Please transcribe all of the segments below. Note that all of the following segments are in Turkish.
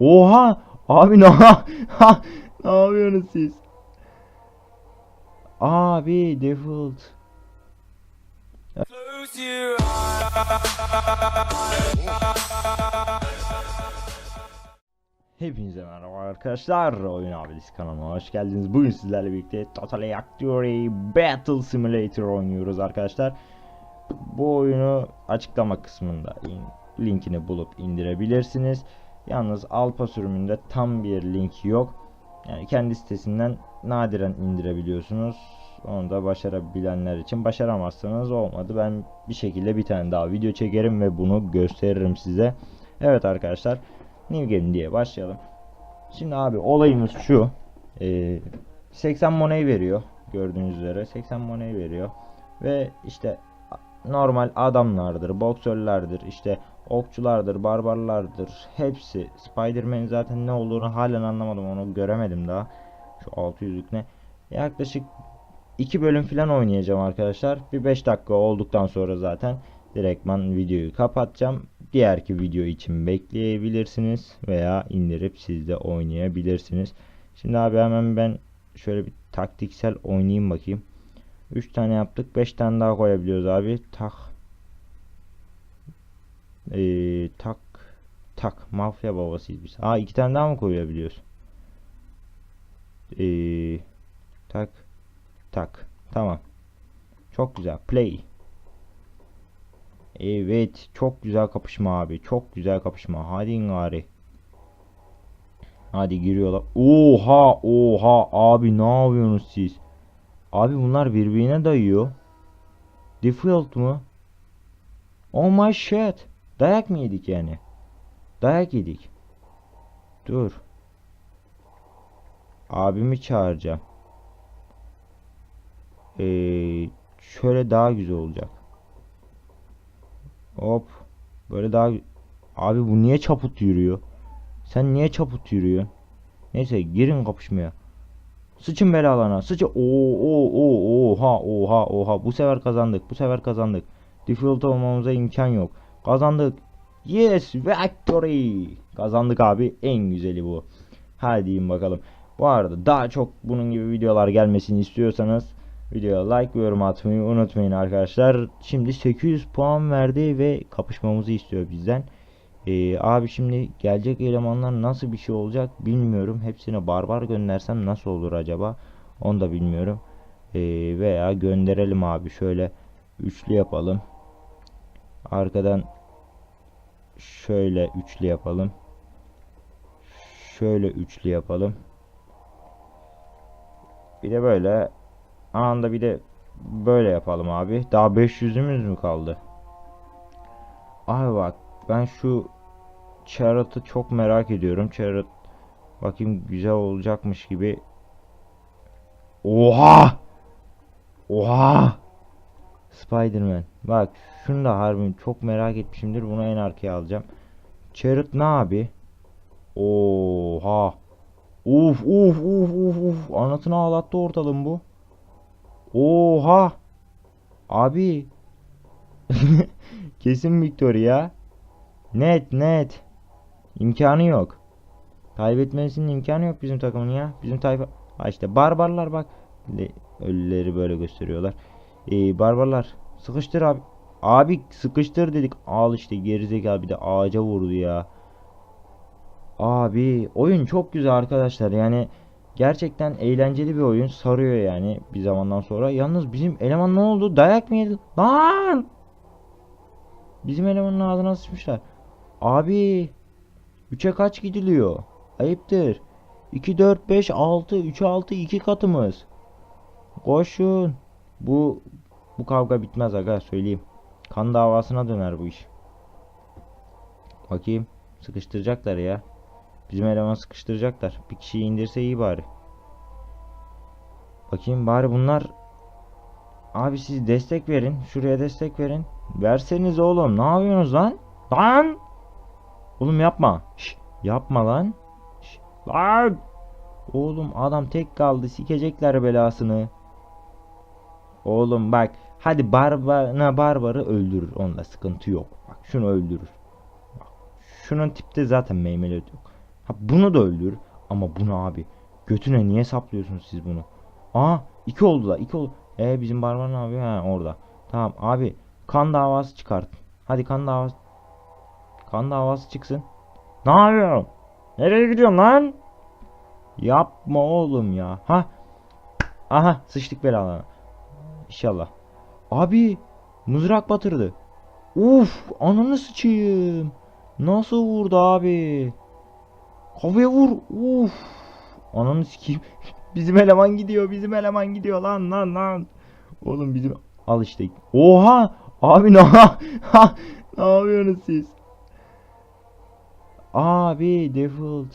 Oha! Abi ne ne yapıyorsunuz siz? Abi default. Hepinize merhaba arkadaşlar. Oyun Abidesi kanalına hoş geldiniz. Bugün sizlerle birlikte Total Factory Battle Simulator oynuyoruz arkadaşlar. Bu oyunu açıklama kısmında in- linkini bulup indirebilirsiniz. Yalnız Alpha sürümünde tam bir link yok. Yani kendi sitesinden nadiren indirebiliyorsunuz. Onu da başarabilenler için başaramazsanız olmadı. Ben bir şekilde bir tane daha video çekerim ve bunu gösteririm size. Evet arkadaşlar. New Game diye başlayalım. Şimdi abi olayımız şu. Ee, 80 money veriyor. Gördüğünüz üzere 80 money veriyor. Ve işte normal adamlardır, boksörlerdir, işte okçulardır, barbarlardır. Hepsi Spider-Man zaten ne olduğunu halen anlamadım. Onu göremedim daha. Şu 600'lük ne? Yaklaşık 2 bölüm falan oynayacağım arkadaşlar. Bir 5 dakika olduktan sonra zaten direktman videoyu kapatacağım. Diğerki video için bekleyebilirsiniz veya indirip siz de oynayabilirsiniz. Şimdi abi hemen ben şöyle bir taktiksel oynayayım bakayım. 3 tane yaptık. 5 tane daha koyabiliyoruz abi. Tak. Ee, tak. Tak. Mafya babasıyız biz. Aa 2 tane daha mı koyabiliyoruz? Ee, tak. Tak. Tamam. Çok güzel. Play. Evet. Çok güzel kapışma abi. Çok güzel kapışma. Hadi gari. Hadi giriyorlar. Oha oha abi ne yapıyorsunuz siz? Abi bunlar birbirine dayıyor. Default mu? Oh my shit. Dayak mı yedik yani? Dayak yedik. Dur. Abimi çağıracağım. Ee, şöyle daha güzel olacak. Hop. Böyle daha Abi bu niye çaput yürüyor? Sen niye çaput yürüyorsun? Neyse girin kapışmaya. Sıçın belalarına. Sıçın. Oo oo oo oha oha oha. Bu sefer kazandık. Bu sefer kazandık. Default olmamıza imkan yok. Kazandık. Yes victory. Kazandık abi. En güzeli bu. Hadi bakalım. Bu arada daha çok bunun gibi videolar gelmesini istiyorsanız videoya like ve yorum atmayı unutmayın arkadaşlar. Şimdi 800 puan verdi ve kapışmamızı istiyor bizden. Ee, abi şimdi gelecek elemanlar nasıl bir şey olacak bilmiyorum. Hepsine barbar göndersem nasıl olur acaba? Onu da bilmiyorum. Ee, veya gönderelim abi şöyle üçlü yapalım. Arkadan şöyle üçlü yapalım. Şöyle üçlü yapalım. Bir de böyle anda bir de böyle yapalım abi. Daha 500'ümüz mü kaldı? Abi bak ben şu Charlot'ı çok merak ediyorum. Charlotte bakayım güzel olacakmış gibi. Oha! Oha! Spider-Man. Bak şunu da harbim çok merak etmişimdir. Bunu en arkaya alacağım. Charlotte ne abi? Oha! Uf uf uf uf uf. Anasını ağlattı ortalım bu. Oha! Abi. Kesin Victory ya. Net net. İmkanı yok. Kaybetmesinin imkanı yok bizim takımın ya. Bizim tayfa. Ha işte barbarlar bak. Le- Ölüleri böyle gösteriyorlar. Ee, barbarlar. Sıkıştır abi. Abi sıkıştır dedik. Al işte gerizekalı bir de ağaca vurdu ya. Abi oyun çok güzel arkadaşlar. Yani gerçekten eğlenceli bir oyun. Sarıyor yani bir zamandan sonra. Yalnız bizim eleman ne oldu? Dayak mı yedi? Lan! Bizim elemanın ağzına sıçmışlar. Abi 3'e kaç gidiliyor? Ayıptır. 2 4 5 6 3 6 2 katımız. Koşun. Bu bu kavga bitmez aga söyleyeyim. Kan davasına döner bu iş. Bakayım. Sıkıştıracaklar ya. Bizim eleman sıkıştıracaklar. Bir kişiyi indirse iyi bari. Bakayım bari bunlar Abi siz destek verin. Şuraya destek verin. Verseniz oğlum. Ne yapıyorsunuz lan? Lan! Oğlum yapma. Şş, yapma lan. Şş, lan! Oğlum adam tek kaldı. Sikecekler belasını. Oğlum bak. Hadi barbana barbarı öldürür. Onda sıkıntı yok. Bak şunu öldürür. Bak, şunun tipte zaten meymelet yok. Ha bunu da öldür. Ama bunu abi. Götüne niye saplıyorsunuz siz bunu? Aa iki oldular. iki oldu. E bizim barbar ne yapıyor? Ha orada. Tamam abi kan davası çıkart. Hadi kan davası. Kan davası çıksın. Ne yapıyorsun? Nereye gidiyorsun lan? Yapma oğlum ya. Ha. Aha sıçtık belalana. İnşallah. Abi mızrak batırdı. Uf ananı sıçayım. Nasıl vurdu abi? Kafaya vur. Uf. Ananı sikeyim. bizim eleman gidiyor. Bizim eleman gidiyor lan lan lan. Oğlum bizim al işte. Oha! Abi ne ne yapıyorsunuz siz? Abi default.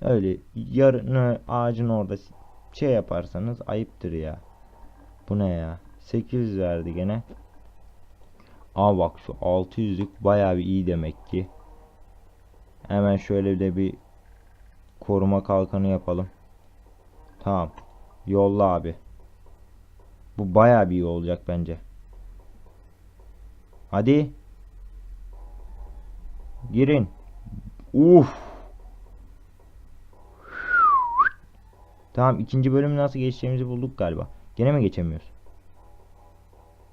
Öyle yarını ağacın orada şey yaparsanız ayıptır ya. Bu ne ya? 800 verdi gene. Aa bak şu 600'lük bayağı bir iyi demek ki. Hemen şöyle de bir koruma kalkanı yapalım. Tamam. Yolla abi. Bu bayağı bir iyi olacak bence. Hadi. Girin. Uf. Tamam ikinci bölümü nasıl geçeceğimizi bulduk galiba. Gene mi geçemiyoruz?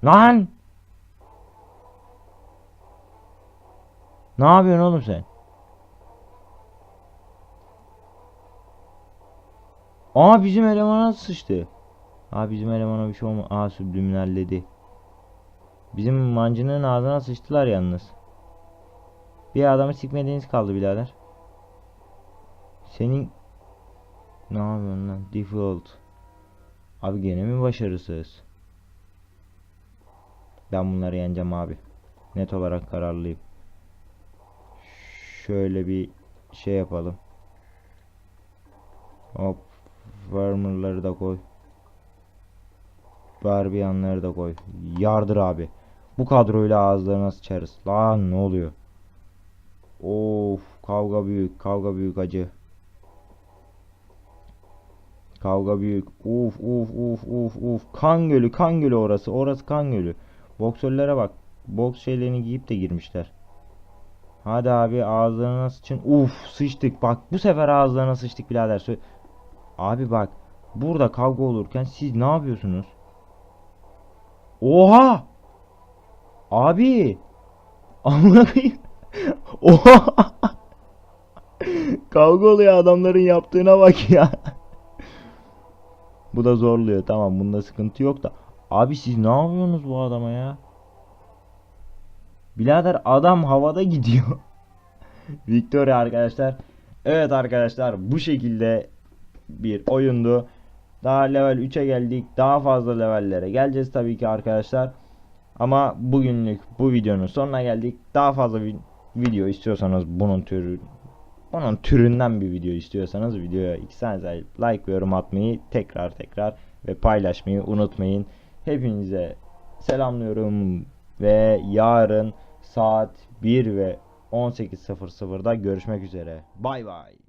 Lan! Ne yapıyorsun oğlum sen? Aa bizim elemana sıçtı. Aa bizim elemana bir şey olma. Aa subliminalledi. Bizim mancının ağzına sıçtılar yalnız. Bir adamı sikmediğiniz kaldı birader. Senin ne yapıyorsun lan? Default. Abi gene mi başarısız? Ben bunları yeneceğim abi. Net olarak kararlıyım. Şöyle bir şey yapalım. Hop. Farmer'ları da koy. Barbiyanları da koy. Yardır abi. Bu kadroyla ağızlarına sıçarız. Lan ne oluyor? Of kavga büyük. Kavga büyük acı. Kavga büyük. Uf uf uf uf uf. Kan gölü kan gölü orası. Orası kan gölü. Boksörlere bak. Boks şeylerini giyip de girmişler. Hadi abi ağızlarına sıçın. Uf sıçtık. Bak bu sefer ağızlarına sıçtık birader. Abi bak. Burada kavga olurken siz ne yapıyorsunuz? Oha! Abi! Amına koyayım. Oha! Kavga oluyor adamların yaptığına bak ya. Bu da zorluyor. Tamam bunda sıkıntı yok da. Abi siz ne yapıyorsunuz bu adama ya? Birader adam havada gidiyor. Victoria arkadaşlar. Evet arkadaşlar bu şekilde bir oyundu. Daha level 3'e geldik. Daha fazla levellere geleceğiz tabii ki arkadaşlar. Ama bugünlük bu videonun sonuna geldik. Daha fazla vi- video istiyorsanız bunun türü bunun türünden bir video istiyorsanız videoya iki saniye like ve yorum atmayı tekrar tekrar ve paylaşmayı unutmayın. Hepinize selamlıyorum ve yarın saat 1 ve 18.00'da görüşmek üzere. Bay bay.